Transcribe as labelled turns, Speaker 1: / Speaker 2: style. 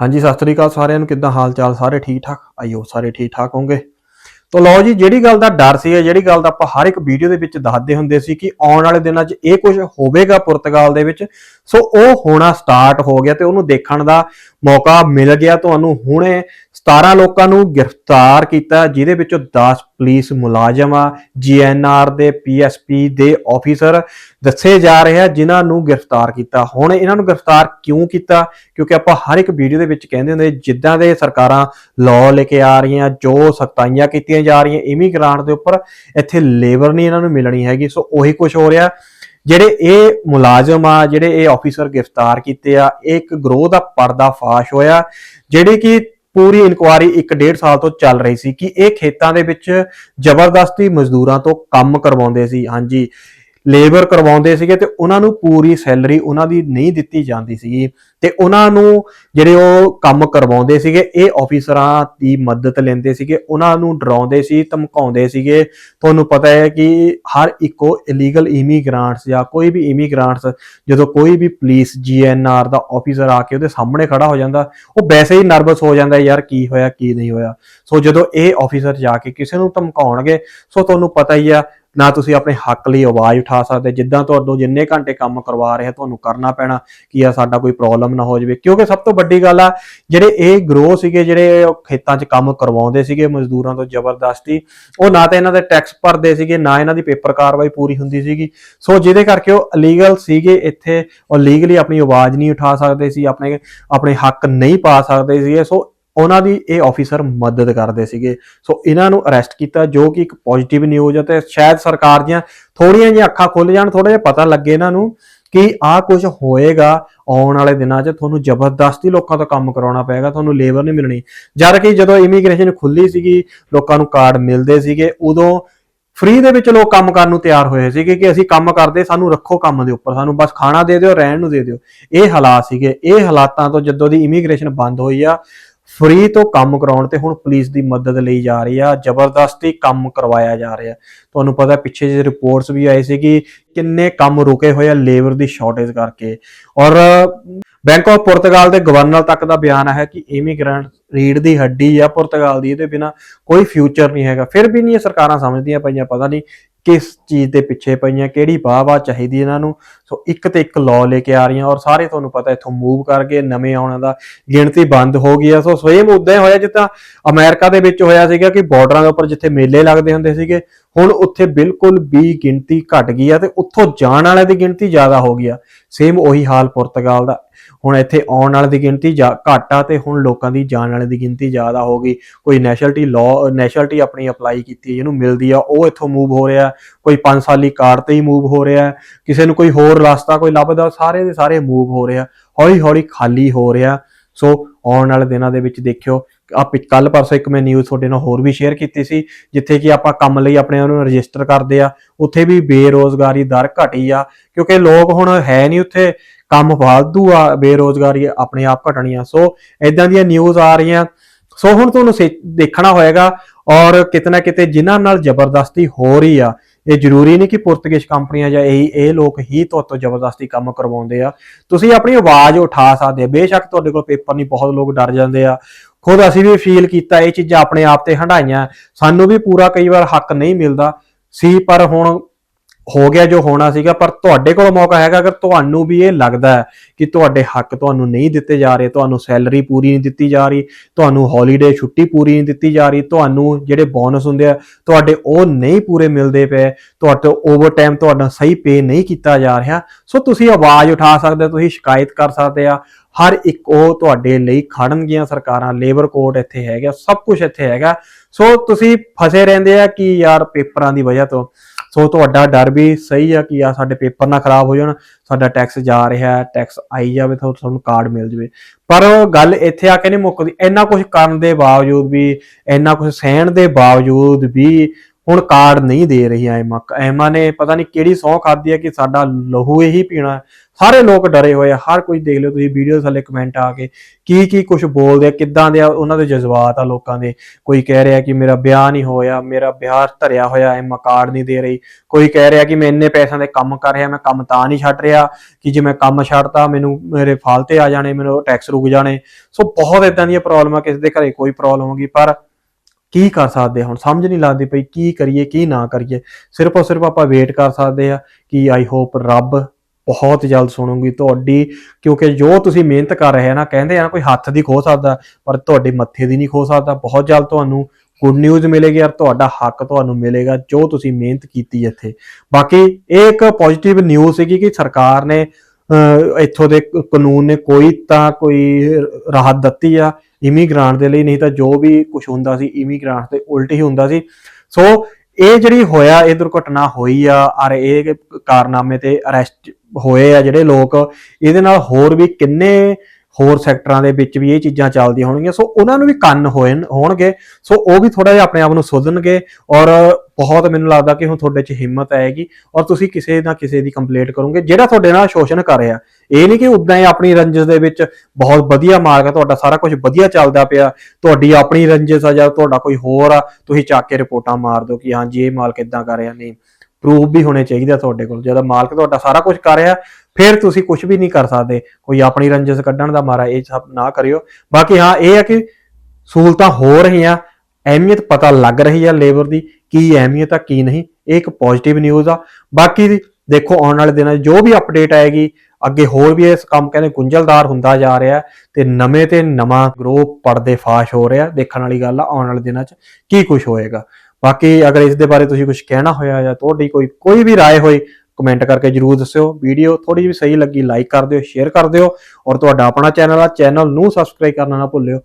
Speaker 1: ਹਾਂਜੀ, ਸਤਿ ਸ੍ਰੀ ਅਕਾਲ ਸਾਰਿਆਂ ਨੂੰ। ਕਿੱਦਾਂ ਹਾਲ ਚਾਲ ਸਾਰੇ ਠੀਕ ਠਾਕ ਆਈਓ, ਸਾਰੇ ਠੀਕ ਠਾਕ ਹੋਗੇ ਤਾਂ ਲਓ ਜੀ, ਜਿਹੜੀ ਗੱਲ ਦਾ ਡਰ ਸੀ ਜਿਹੜੀ ਗੱਲ ਦਾ ਆਪਾਂ ਹਰ ਇੱਕ ਵੀਡੀਓ ਦੇ ਵਿੱਚ ਦੱਸਦੇ ਹੁੰਦੇ ਸੀ ਕਿ ਆਉਣ ਵਾਲੇ ਦਿਨਾਂ 'ਚ ਇਹ ਕੁਝ ਹੋਵੇਗਾ ਪੁਰਤਗਾਲ ਦੇ ਵਿੱਚ। ਸੋ ਉਹ ਹੋਣਾ ਸਟਾਰਟ ਹੋ ਗਿਆ ਤੇ ਉਹਨੂੰ ਦੇਖਣ ਦਾ ਮੌਕਾ ਮਿਲ ਗਿਆ ਤੁਹਾਨੂੰ। ਹੁਣੇ 17 ਲੋਕਾਂ ਨੂੰ ਗ੍ਰਿਫਤਾਰ ਕੀਤਾ, ਜਿਹਦੇ ਵਿੱਚੋਂ 10 ਪੁਲਿਸ ਮੁਲਾਜ਼ਮ ਆ ਜੀਐਨਆਰ ਦੇ ਪੀਐਸਪੀ ਦੇ ਆਫੀਸਰ ਦੱਸੇ ਜਾ ਰਹੇ ਆ, ਜਿਨ੍ਹਾਂ ਨੂੰ ਗ੍ਰਿਫਤਾਰ ਕੀਤਾ। ਹੁਣ ਇਹਨਾਂ ਨੂੰ ਗ੍ਰਿਫਤਾਰ ਕਿਉਂ ਕੀਤਾ? ਕਿਉਂਕਿ ਆਪਾਂ ਹਰ ਇੱਕ ਵੀਡੀਓ ਦੇ ਵਿੱਚ ਕਹਿੰਦੇ ਹੁੰਦੇ, ਜਿੱਦਾਂ ਦੇ ਸਰਕਾਰਾਂ ਲਾਅ ਲੈ ਕੇ ਆ ਰਹੀਆਂ, ਜੋ ਸਖਤਾਈਆਂ ਕੀਤੀਆਂ ਜਾ ਰਹੀਆਂ ਇਮੀਗ੍ਰਾਂਟ ਦੇ ਉੱਪਰ ਇੱਥੇ ਲੇਬਰ ਨਹੀਂ ਇਹਨਾਂ ਨੂੰ ਮਿਲਣੀ ਹੈਗੀ। ਸੋ ਉਹੀ ਕੁਝ ਹੋ ਰਿਹਾ। ਜਿਹੜੇ ਇਹ ਮੁਲਾਜ਼ਮ ਆ, ਜਿਹੜੇ ਇਹ ਆਫੀਸਰ ਗ੍ਰਿਫਤਾਰ ਕੀਤੇ ਆ, ਇਹ ਇੱਕ ਗਰੋਹ ਦਾ ਪਰਦਾ ਫਾਸ਼ ਹੋਇਆ, ਜਿਹੜੀ ਕਿ ਪੂਰੀ ਇਨਕੁਆਰੀ 1.5 ਸਾਲ ਤੋਂ ਚੱਲ ਰਹੀ ਸੀ ਕਿ ਇਹ ਖੇਤਾਂ ਦੇ ਵਿੱਚ ਜ਼ਬਰਦਸਤੀ ਮਜ਼ਦੂਰਾਂ ਤੋਂ ਕੰਮ ਕਰਵਾਉਂਦੇ ਸੀ। ਹਾਂਜੀ ਲੇਬਰ ਕਰਵਾਉਂਦੇ ਸੀਗੇ ਤੇ ਉਹਨਾਂ ਨੂੰ ਪੂਰੀ ਸੈਲਰੀ ਉਹਨਾਂ ਦੀ ਨਹੀਂ ਦਿੱਤੀ ਜਾਂਦੀ ਸੀਗੀ ਤੇ ਉਹਨਾਂ ਨੂੰ ਜਿਹੜੇ ਉਹ ਕੰਮ ਕਰਵਾਉਂਦੇ ਸੀਗੇ, ਇਹ ਆਫੀਸਰਾਂ ਦੀ ਮਦਦ ਲੈਂਦੇ ਸੀਗੇ, ਉਹਨਾਂ ਨੂੰ ਡਰਾਉਂਦੇ ਸੀ, ਧਮਕਾਉਂਦੇ ਸੀਗੇ। ਤੁਹਾਨੂੰ ਪਤਾ ਹੈ ਕਿ ਹਰ ਇੱਕੋ ਇਲੀਗਲ ਇਮੀਗ੍ਰਾਂਟਸ ਜਾਂ ਕੋਈ ਵੀ ਇਮੀਗ੍ਰਾਂਟਸ ਜਦੋਂ ਕੋਈ ਵੀ ਪੁਲਿਸ ਜੀਐਨਆਰ ਦਾ ਆਫੀਸਰ ਆ ਕੇ ਉਹਦੇ ਸਾਹਮਣੇ ਖੜਾ ਹੋ ਜਾਂਦਾ, ਉਹ ਵੈਸੇ ਹੀ ਨਰਵਸ ਹੋ ਜਾਂਦਾ, ਯਾਰ ਕੀ ਹੋਇਆ, ਕੀ ਨਹੀਂ ਹੋਇਆ? ਸੋ ਜਦੋਂ ਇਹ ਆਫੀਸਰ ਜਾ ਕੇ ਕਿਸੇ ਨੂੰ ਧਮਕਾਉਣਗੇ, ਸੋ ਤੁਹਾਨੂੰ ਪਤਾ ਹੀ ਆ ਨਾ ਤੁਸੀਂ ਆਪਣੇ ਹੱਕ ਲਈ ਆਵਾਜ਼ ਉਠਾ ਸਕਦੇ, ਜਿੱਦਾਂ ਤੁਹਾਨੂੰ ਜਿੰਨੇ ਘੰਟੇ ਕੰਮ ਕਰਵਾ ਰਹੇ ਤੁਹਾਨੂੰ ਕਰਨਾ ਪੈਣਾ ਕਿ ਆ ਸਾਡਾ ਕੋਈ ਪ੍ਰੋਬਲਮ ਨਾ ਹੋ ਜਾਵੇ। ਕਿਉਂਕਿ ਸਭ ਤੋਂ ਵੱਡੀ ਗੱਲ ਆ, ਜਿਹੜੇ ਇਹ ਗਰੋਹ ਸੀਗੇ, ਜਿਹੜੇ ਖੇਤਾਂ 'ਚ ਕੰਮ ਕਰਵਾਉਂਦੇ ਸੀਗੇ, ਮਜ਼ਦੂਰਾਂ ਤੋਂ ਜ਼ਬਰਦਸਤੀ, ਉਹ ਨਾ ਤਾਂ ਇਹਨਾਂ ਦੇ ਟੈਕਸ ਭਰਦੇ ਸੀਗੇ, ਨਾ ਇਹਨਾਂ ਦੀ ਪੇਪਰ ਕਾਰਵਾਈ ਪੂਰੀ ਹੁੰਦੀ ਸੀਗੀ। ਸੋ ਜਿਹਦੇ ਕਰਕੇ ਉਹ ਇਲੀਗਲ ਸੀਗੇ ਇੱਥੇ, ਉਹ ਲੀਗਲੀ ਆਪਣੀ ਆਵਾਜ਼ ਨਹੀਂ ਉਠਾ ਸਕਦੇ ਸੀ, ਆਪਣੇ ਆਪਣੇ ਹੱਕ ਨਹੀਂ ਪਾ ਸਕਦੇ ਸੀਗੇ। ਸੋ ਉਹਨਾਂ ਦੀ ਇਹ ਆਫੀਸਰ ਮਦਦ ਕਰਦੇ ਸੀਗੇ। ਸੋ ਇਹਨਾਂ ਨੂੰ ਅਰੈਸਟ ਕੀਤਾ, ਜੋ ਕਿ ਇੱਕ ਪੋਜ਼ਿਟਿਵ ਨਿਊਜ਼ ਹੈ ਤੇ ਸ਼ਾਇਦ ਸਰਕਾਰ ਦੀਆਂ ਥੋੜੀਆਂ ਜਿਹੀਆਂ ਅੱਖਾਂ ਖੁੱਲ ਜਾਣ ਥੋੜਾ ਜਿਹਾ ਪਤਾ ਲੱਗੇ ਇਹਨਾਂ ਨੂੰ ਕਿ ਆਹ ਕੁਝ ਹੋਏਗਾ ਆਉਣ ਵਾਲੇ ਦਿਨਾਂ 'ਚ, ਤੁਹਾਨੂੰ ਜ਼ਬਰਦਸਤੀ ਲੋਕਾਂ ਤੋਂ ਕੰਮ ਕਰਾਉਣਾ ਪਏਗਾ, ਤੁਹਾਨੂੰ ਲੇਬਰ ਨਹੀਂ ਮਿਲਣੀ। ਜਦ ਕਿ ਜਦੋਂ ਇਮੀਗ੍ਰੇਸ਼ਨ ਖੁੱਲੀ ਸੀਗੀ, ਲੋਕਾਂ ਨੂੰ ਕਾਰਡ ਮਿਲਦੇ ਸੀਗੇ, ਉਦੋਂ ਫ੍ਰੀ ਦੇ ਵਿੱਚ ਲੋਕ ਕੰਮ ਕਰਨ ਨੂੰ ਤਿਆਰ ਹੋਏ ਸੀਗੇ ਕਿ ਅਸੀਂ ਕੰਮ ਕਰਦੇ, ਸਾਨੂੰ ਰੱਖੋ ਕੰਮ ਦੇ ਉੱਪਰ, ਸਾਨੂੰ ਬਸ ਖਾਣਾ ਦੇ ਦਿਓ, ਰਹਿਣ ਨੂੰ ਦੇ ਦਿਓ। ਇਹ ਹਾਲਾਤ ਸੀਗੇ। ਇਹ ਹਾਲਾਤਾਂ ਤੋਂ ਜਦੋਂ ਦੀ ਇਮੀਗ੍ਰੇਸ਼ਨ ਬੰਦ ਹੋਈ ਆ ਫ੍ਰੀ ਤੋਂ ਕੰਮ ਕਰਾਉਣ ਤੇ ਹੁਣ ਪੁਲਿਸ ਦੀ ਮਦਦ ਲਈ ਜਾ ਰਹੀ ਆ, ਜ਼ਬਰਦਸਤੀ ਕੰਮ ਕਰਵਾਇਆ ਜਾ ਰਿਹਾ। ਤੁਹਾਨੂੰ ਪਤਾ ਪਿੱਛੇ ਜਿਹੇ ਰਿਪੋਰਟਸ ਵੀ ਆਏ ਸੀ ਕਿ ਕਿੰਨੇ ਕੰਮ ਰੁਕੇ ਹੋਏ ਆ ਲੇਬਰ ਦੀ ਸ਼ਾਰਟੇਜ ਕਰਕੇ। ਔਰ ਬੈਂਕ ਆਫ ਪੁਰਤਗਾਲ ਦੇ ਗਵਰਨਰ ਤੱਕ ਦਾ ਬਿਆਨ ਹੈ ਕਿ ਇਮੀਗ੍ਰੈਂਟ ਰੀੜ ਦੀ ਹੱਡੀ ਆ ਪੁਰਤਗਾਲ ਦੀ, ਇਹਦੇ ਬਿਨਾ ਕੋਈ ਫਿਊਚਰ ਨਹੀਂ ਹੈਗਾ। ਫਿਰ ਵੀ ਨਹੀਂ ਇਹ ਸਰਕਾਰਾਂ ਸਮਝਦੀਆਂ ਪਈਆਂ, ਪਤਾ ਨਹੀਂ ਕਿਸ ਚੀਜ਼ ਦੇ ਪਿੱਛੇ ਪਈਆਂ, ਕਿਹੜੀ ਵਾਹ-ਵਾਹ ਚਾਹੀਦੀ ਇਹਨਾਂ ਨੂੰ। ਸੋ ਇੱਕ ਤੇ ਇੱਕ ਲਾਅ ਲੈ ਕੇ ਆ ਰਹੀਆਂ ਔਰ ਸਾਰੇ ਤੁਹਾਨੂੰ ਪਤਾ ਇੱਥੋਂ ਮੂਵ ਕਰਕੇ ਨਵੇਂ ਆਉਣ ਦਾ ਗਿਣਤੀ ਬੰਦ ਹੋ ਗਈ ਆ ਸੋ ਸੇਮ ਉਦਾਂ ਹੀ ਹੋਇਆ ਜਿੱਦਾਂ ਅਮਰੀਕਾ ਦੇ ਵਿੱਚ ਹੋਇਆ ਸੀਗਾ ਕਿ ਬਾਰਡਰਾਂ ਦੇ ਉੱਪਰ ਜਿੱਥੇ ਮੇਲੇ ਲੱਗਦੇ ਹੁੰਦੇ ਸੀਗੇ ਹੁਣ ਉੱਥੇ ਬਿਲਕੁਲ ਵੀ ਗਿਣਤੀ ਘਟ ਗਈ ਆ ਤੇ ਉੱਥੋਂ ਜਾਣ ਵਾਲਿਆਂ ਦੀ ਗਿਣਤੀ ਜ਼ਿਆਦਾ ਹੋ ਗਈ ਆ। ਸੇਮ ਉਹੀ ਹਾਲ ਪੁਰਤਗਾਲ ਦਾ। ਹੁਣ ਇੱਥੇ ਆਉਣ ਵਾਲੇ ਦੀ ਗਿਣਤੀ ਘੱਟ ਆ ਤੇ ਹੁਣ ਲੋਕਾਂ ਦੀ ਜਾਣ ਵਾਲੇ ਦੀ ਗਿਣਤੀ ਜ਼ਿਆਦਾ ਹੋ ਗਈ। ਕੋਈ ਨੈਸ਼ਨਲਟੀ ਲਾਅ ਨੈਸ਼ਨਲਟੀ ਆਪਣੀ ਅਪਲਾਈ ਕੀਤੀ ਜਿਹਨੂੰ ਮਿਲਦੀ ਆ, ਉਹ ਇੱਥੋਂ ਮੂਵ ਹੋ ਰਿਹਾ। ਕੋਈ 5 ਸਾਲੀ ਕਾਰਡ ਤੇ ਹੀ ਮੂਵ ਹੋ ਰਿਹਾ। ਕਿਸੇ ਨੂੰ ਕੋਈ ਹੋਰ ਰਸਤਾ ਕੋਈ ਲੱਭਦਾ, ਸਾਰੇ ਦੇ ਸਾਰੇ ਮੂਵ ਹੋ ਰਿਹਾ। ਹੌਲੀ ਹੌਲੀ ਖਾਲੀ ਹੋ ਰਿਹਾ। ਸੋ ਆਉਣ ਵਾਲੇ ਦਿਨਾਂ ਦੇ ਵਿੱਚ ਦੇਖਿਓ। ਆ ਕੱਲ ਪਰਸੋਂ ਇੱਕ ਮੈਂ ਨਿਊਜ਼ ਤੁਹਾਡੇ ਨਾਲ ਹੋਰ ਵੀ ਸ਼ੇਅਰ ਕੀਤੀ ਸੀ, ਜਿੱਥੇ ਕਿ ਆਪਾਂ ਕੰਮ ਲਈ ਆਪਣੇ ਨੂੰ ਰਜਿਸਟਰ ਕਰਦੇ ਆ। ਉੱਥੇ ਵੀ ਬੇਰੋਜ਼ਗਾਰੀ ਦਰ ਘਟੀ ਆ, ਕਿਉਂਕਿ ਲੋਕ ਹੁਣ ਹੈ ਨਹੀਂ ਉੱਥੇ। ਕੰਮ ਵਾਧੂ ਆ, ਬੇਰੋਜ਼ਗਾਰੀ ਆਪਣੇ ਆਪ ਘਟਣੀ ਆ। ਸੋ ਇਦਾਂ ਦੀਆਂ ਨਿਊਜ਼ ਆ ਰਹੀਆਂ। ਸੋ ਹੁਣ ਤੁਹਾਨੂੰ ਦੇਖਣਾ ਹੋਏਗਾ ਔਰ ਕਿਤੇ ਨਾ ਕਿਤੇ ਜਿਨ੍ਹਾਂ ਨਾਲ ਜ਼ਬਰਦਸਤੀ ਹੋ ਰਹੀ ਆ ਇਹ ਜ਼ਰੂਰੀ ਨਹੀਂ ਕਿ ਪੁਰਤਗਾਲੀ ਕੰਪਨੀਆਂ ਜਾਂ ਇਹ ਇਹ ਲੋਕ ਹੀ ਤੁਹਾਤੋਂ ਜ਼ਬਰਦਸਤੀ ਕੰਮ ਕਰਵਾਉਂਦੇ ਆ। ਤੁਸੀਂ ਆਪਣੀ ਆਵਾਜ਼ ਉਠਾ ਸਕਦੇ ਆ। ਬੇਸ਼ੱਕ ਤੁਹਾਡੇ ਕੋਲ ਪੇਪਰ ਨਹੀਂ, ਬਹੁਤ ਲੋਕ ਡਰ ਜਾਂਦੇ ਆ। ਖੁਦ ਅਸੀਂ ਵੀ ਫੀਲ ਕੀਤਾ ਇਹ ਚੀਜ਼ਾਂ ਆਪਣੇ ਆਪ ਤੇ ਹੰਡਾਈਆਂ ਸਾਨੂੰ ਵੀ ਪੂਰਾ ਕਈ ਵਾਰ ਹੱਕ ਨਹੀਂ ਮਿਲਦਾ। ਸੀ ਪਰ ਹੁਣ ਹੋ ਗਿਆ ਜੋ ਹੋਣਾ ਸੀਗਾ, ਪਰ ਤੁਹਾਡੇ ਕੋਲ ਮੌਕਾ ਹੈਗਾ, ਅਗਰ ਤੁਹਾਨੂੰ ਵੀ ਇਹ ਲੱਗਦਾ ਹੈ ਕਿ ਤੁਹਾਡੇ ਹੱਕ ਤੁਹਾਨੂੰ ਨਹੀਂ ਦਿੱਤੇ ਜਾ ਰਹੇ, ਤੁਹਾਨੂੰ ਸੈਲਰੀ ਪੂਰੀ ਨਹੀਂ ਦਿੱਤੀ ਜਾ ਰਹੀ, ਤੁਹਾਨੂੰ ਹੌਲੀਡੇ ਛੁੱਟੀ ਪੂਰੀ ਨਹੀਂ ਦਿੱਤੀ ਜਾ ਰਹੀ, ਤੁਹਾਨੂੰ ਜਿਹੜੇ ਬੋਨਸ ਹੁੰਦੇ ਆ, ਤੁਹਾਡੇ ਉਹ ਨਹੀਂ ਪੂਰੇ ਮਿਲਦੇ ਪਏ, ਤੁਹਾਡੇ ਓਵਰ ਟਾਈਮ ਤੁਹਾਡਾ ਸਹੀ ਪੇ ਨਹੀਂ ਕੀਤਾ ਜਾ ਰਿਹਾ, ਸੋ ਤੁਸੀਂ ਆਵਾਜ਼ ਉਠਾ ਸਕਦੇ ਤੁਸੀਂ ਸ਼ਿਕਾਇਤ ਕਰ ਸਕਦੇ ਆ, ਹਰ ਇੱਕ ਉਹ ਤੁਹਾਡੇ ਲਈ ਖੜਨਗੀਆਂ ਸਰਕਾਰਾਂ ਲੇਬਰ ਕੋਰਟ ਇੱਥੇ ਹੈਗਾ, ਸਭ ਕੁਝ ਇੱਥੇ ਹੈਗਾ, ਸੋ ਤੁਸੀਂ ਫਸੇ ਰਹਿੰਦੇ ਆ ਕਿ ਯਾਰ ਪੇਪਰਾਂ ਦੀ ਵਜ੍ਹਾ ਤੋਂ। ਸੋ ਤੁਹਾਡਾ ਡਰ ਵੀ ਸਹੀ ਆ ਕਿ ਆ ਸਾਡੇ ਪੇਪਰ ਨਾ ਖਰਾਬ ਹੋ ਜਾਣ, ਸਾਡਾ ਟੈਕਸ ਜਾ ਰਿਹਾ ਹੈ ਟੈਕਸ ਆਈ ਜਾਵੇ ਤਾਂ ਤੁਹਾਨੂੰ ਕਾਰਡ ਮਿਲ ਜਾਵੇ। ਪਰ ਗੱਲ ਇੱਥੇ ਆ ਕੇ ਨਹੀਂ ਮੁੱਕਦੀ, ਇੰਨਾ ਕੁਝ ਕਰਨ ਦੇ ਬਾਵਜੂਦ ਵੀ, ਇੰਨਾ ਕੁਝ ਸਹਿਣ ਦੇ ਬਾਵਜੂਦ ਵੀ ਹੁਣ ਕਾਰਡ ਨਹੀਂ ਦੇ ਰਹੀ ਐਮਾ ਐਮਾ ਨੇ ਪਤਾ ਨਹੀਂ ਕਿਹੜੀ ਸੌਂ ਖਾਦੀ ਹੈ ਕਿ ਸਾਡਾ ਲਹੂ ਹੀ ਪੀਣਾ ਸਾਰੇ ਲੋਕ ਡਰੇ ਹੋਏ ਆ। ਹਰ ਕੋਈ ਦੇਖ ਲਿਓ ਤੁਸੀਂ ਵੀਡੀਓ ਥੱਲੇ ਕਮੈਂਟ ਆ ਕੇ ਕੀ ਕੀ ਕੁਝ ਬੋਲਦੇ ਆ, ਕਿੱਦਾਂ ਦੇ ਆ, ਉਹਨਾਂ ਦੇ ਜਜ਼ਬਾਤ ਆ ਲੋਕਾਂ ਦੇ। ਕੋਈ ਕਹਿ ਰਿਹਾ ਕਿ ਮੇਰਾ ਵਿਆਹ ਨਹੀਂ ਹੋਇਆ, ਮੇਰਾ ਵਿਆਹ ਧਰਿਆ ਹੋਇਆ ਐਮਾ ਕਾਰਡ ਨਹੀਂ ਦੇ ਰਹੀ। ਕੋਈ ਕਹਿ ਰਿਹਾ ਕਿ ਮੈਂ ਇੰਨੇ ਪੈਸਿਆਂ ਦੇ ਕੰਮ ਕਰ ਰਿਹਾ, ਮੈਂ ਕੰਮ ਤਾਂ ਨਹੀਂ ਛੱਡ ਰਿਹਾ ਕਿ ਜੇ ਮੈਂ ਕੰਮ ਛੱਡਤਾ, ਮੈਨੂੰ ਮੇਰੇ ਫਾਲਤੇ ਆ ਜਾਣੇ, ਮੈਨੂੰ ਟੈਕਸ ਰੁਕ ਜਾਣੇ। ਸੋ ਬਹੁਤ ਇਦਾਂ ਦੀਆਂ ਪ੍ਰੋਬਲਮਾਂ ਕਿਸੇ ਦੇ ਘਰੇ ਕੋਈ ਪ੍ਰੋਬਲਮ ਹੋਗੀ ਪਰ ਕੀ ਕਰ ਸਕਦੇ ਹੁਣ? ਸਮਝ ਨਹੀਂ ਲੱਗਦੀ ਪਈ ਕੀ ਕਰੀਏ, ਕੀ ਨਾ ਕਰੀਏ। ਸਿਰਫ ਔਰ ਸਿਰਫ ਆਪਾਂ ਵੇਟ ਕਰ ਸਕਦੇ ਆ ਕਿ ਆਈ ਹੋਪ ਰੱਬ ਬਹੁਤ ਜਲਦ ਸੁਣੂਗੀ ਤੁਹਾਡੀ, ਕਿਉਂਕਿ ਜੋ ਤੁਸੀਂ ਮਿਹਨਤ ਕਰ ਰਹੇ ਆ ਨਾ, ਕਹਿੰਦੇ ਆ ਨਾ ਕੋਈ ਹੱਥ ਦੀ ਖੋ ਸਕਦਾ, ਪਰ ਤੁਹਾਡੇ ਮੱਥੇ ਦੀ ਨਹੀਂ ਖੋ ਸਕਦਾ। ਬਹੁਤ ਜਲਦ ਤੁਹਾਨੂੰ ਗੁੱਡ ਨਿਊਜ਼ ਮਿਲੇਗੀ ਯਾਰ ਤੁਹਾਡਾ ਹੱਕ ਤੁਹਾਨੂੰ ਮਿਲੇਗਾ ਜੋ ਤੁਸੀਂ ਮਿਹਨਤ ਕੀਤੀ ਇੱਥੇ। ਬਾਕੀ ਇਹ ਇੱਕ ਪੋਜ਼ਿਟਿਵ ਨਿਊਜ਼ ਸੀਗੀ ਕਿ ਸਰਕਾਰ ਨੇ ਇੱਥੋਂ ਦੇ ਕਾਨੂੰਨ ਨੇ ਕੋਈ ਤਾਂ ਕੋਈ ਰਾਹਤ ਦਿੱਤੀ ਆ ਇਮੀਗ੍ਰਾਂਟ ਦੇ ਲਈ, ਨਹੀਂ ਤਾਂ ਜੋ ਵੀ ਕੁਝ ਹੁੰਦਾ ਸੀ ਇਮੀਗ੍ਰਾਂਟ ਤੇ ਉਲਟ ਹੀ ਹੁੰਦਾ ਸੀ। ਸੋ ਇਹ ਜਿਹੜੀ ਹੋਇਆ, ਇਹ ਦੁਰਘਟਨਾ ਹੋਈ ਆ ਔਰ ਇਹ ਕਾਰਨਾਮੇ ਤੇ ਅਰੈਸਟ ਹੋਏ ਆ ਜਿਹੜੇ ਲੋਕ। ਇਹਦੇ ਨਾਲ ਹੋਰ ਵੀ ਕਿੰਨੇ ਹੋਰ ਸੈਕਟਰਾਂ ਦੇ ਵਿੱਚ ਵੀ ਇਹ ਚੀਜ਼ਾਂ ਚੱਲਦੀਆਂ ਹੋਣਗੀਆਂ। ਸੋ ਉਹਨਾਂ ਨੂੰ ਵੀ ਕੰਨ ਹੋਏ ਹੋਣਗੇ। ਸੋ ਉਹ ਵੀ ਥੋੜਾ ਜਿਹਾ ਆਪਣੇ ਆਪ ਨੂੰ ਸੋਧਣਗੇ ਔਰ ਬਹੁਤ ਮੈਨੂੰ ਲੱਗਦਾ ਕਿ ਹੁਣ ਤੁਹਾਡੇ 'ਚ ਹਿੰਮਤ ਆਏਗੀ ਔਰ ਤੁਸੀਂ ਕਿਸੇ ਨਾ ਕਿਸੇ ਦੀ ਕੰਪਲੇਂਟ ਕਰੋਗੇ। ਜਿਹੜਾ ਤੁਹਾਡੇ ਨਾਲ ਸ਼ੋਸ਼ਣ ਕਰ ਰਿਹਾ, ਇਹ ਨਹੀਂ ਕਿ ਉਦਾਂ ਹੀ ਆਪਣੀ ਰੰਜਿਸ਼ ਦੇ ਵਿੱਚ ਬਹੁਤ ਵਧੀਆ ਮਾਰਗ ਹੈ ਤੁਹਾਡਾ ਸਾਰਾ ਕੁਝ ਵਧੀਆ ਚੱਲਦਾ ਪਿਆ, ਤੁਹਾਡੀ ਆਪਣੀ ਰੰਜਿਸ਼ ਆ ਜਾਂ ਤੁਹਾਡਾ ਕੋਈ ਹੋਰ ਆ, ਤੁਸੀਂ ਚੱਕ ਕੇ ਰਿਪੋਰਟਾਂ ਮਾਰ ਦਿਓ ਕਿ ਹਾਂਜੀ, ਇਹ ਮਾਲਕ ਇਦਾਂ ਕਰ ਰਿਹਾ, ਨਹੀਂ। ਪ੍ਰੂਫ ਵੀ ਹੋਣੇ ਚਾਹੀਦੇ ਆ ਤੁਹਾਡੇ ਕੋਲ। ਜਦੋਂ ਮਾਲਕ ਤੁਹਾਡਾ ਸਾਰਾ ਕੁਝ ਕਰ ਰਿਹਾ, ਫਿਰ ਤੁਸੀਂ ਕੁਝ ਵੀ ਨਹੀਂ ਕਰ ਸਕਦੇ। ਕੋਈ ਆਪਣੀ ਰੰਜਸ ਕੱਢਣ ਦਾ ਮਾਰਾ ਇਹ ਸਭ ਨਾ ਕਰਿਓ। ਬਾਕੀ ਹਾਂ, ਇਹ ਆ ਕਿ ਸਹੂਲਤਾਂ ਹੋ ਰਹੀਆਂ, ਅਹਿਮੀਅਤ ਪਤਾ ਲੱਗ ਰਹੀ ਆ ਲੇਬਰ ਦੀ ਕੀ ਅਹਿਮੀਅਤ ਆ, ਕੀ ਨਹੀਂ। ਇਹ ਇੱਕ ਪੋਜ਼ਿਟਿਵ ਨਿਊਜ਼ ਆ। ਬਾਕੀ ਦੇਖੋ, ਆਉਣ ਵਾਲੇ ਦਿਨਾਂ 'ਚ ਜੋ ਵੀ ਅਪਡੇਟ ਆਏਗੀ, ਅੱਗੇ ਹੋਰ ਵੀ ਇਸ ਕੰਮ ਕਹਿੰਦੇ ਗੁੰਝਲਦਾਰ ਹੁੰਦਾ ਜਾ ਰਿਹਾ ਹੈ ਤੇ ਨਵੇਂ ਤੇ ਨਵਾਂ ਗਰੋਹ ਪਰਦੇ ਫਾਸ਼ ਹੋ ਰਿਹਾ, ਦੇਖਣ ਵਾਲੀ ਗੱਲ ਆ ਆਉਣ ਵਾਲੇ ਦਿਨਾਂ 'ਚ ਕੀ ਕੁਝ ਹੋਏਗਾ। ਬਾਕੀ ਅਗਰ ਇਸ ਦੇ ਬਾਰੇ ਤੁਸੀਂ ਕੁਝ ਕਹਿਣਾ ਹੋਇਆ ਜਾਂ ਤੁਹਾਡੀ ਕੋਈ ਕੋਈ ਵੀ رائے ਹੋਈ ਕਮੈਂਟ ਕਰਕੇ ਜਰੂਰ ਦੱਸਿਓ ਵੀਡੀਓ ਥੋੜੀ ਜਿਹੀ ਸਹੀ ਲੱਗੀ ਲਾਈਕ ਕਰ ਦਿਓ ਸ਼ੇਅਰ ਕਰ ਦਿਓ ਔਰ ਤੁਹਾਡਾ ਆਪਣਾ ਚੈਨਲ ਆ ਚੈਨਲ ਨੂੰ ਸਬਸਕ੍ਰਾਈਬ ਕਰਨਾ ਨਾ ਭੁੱਲਿਓ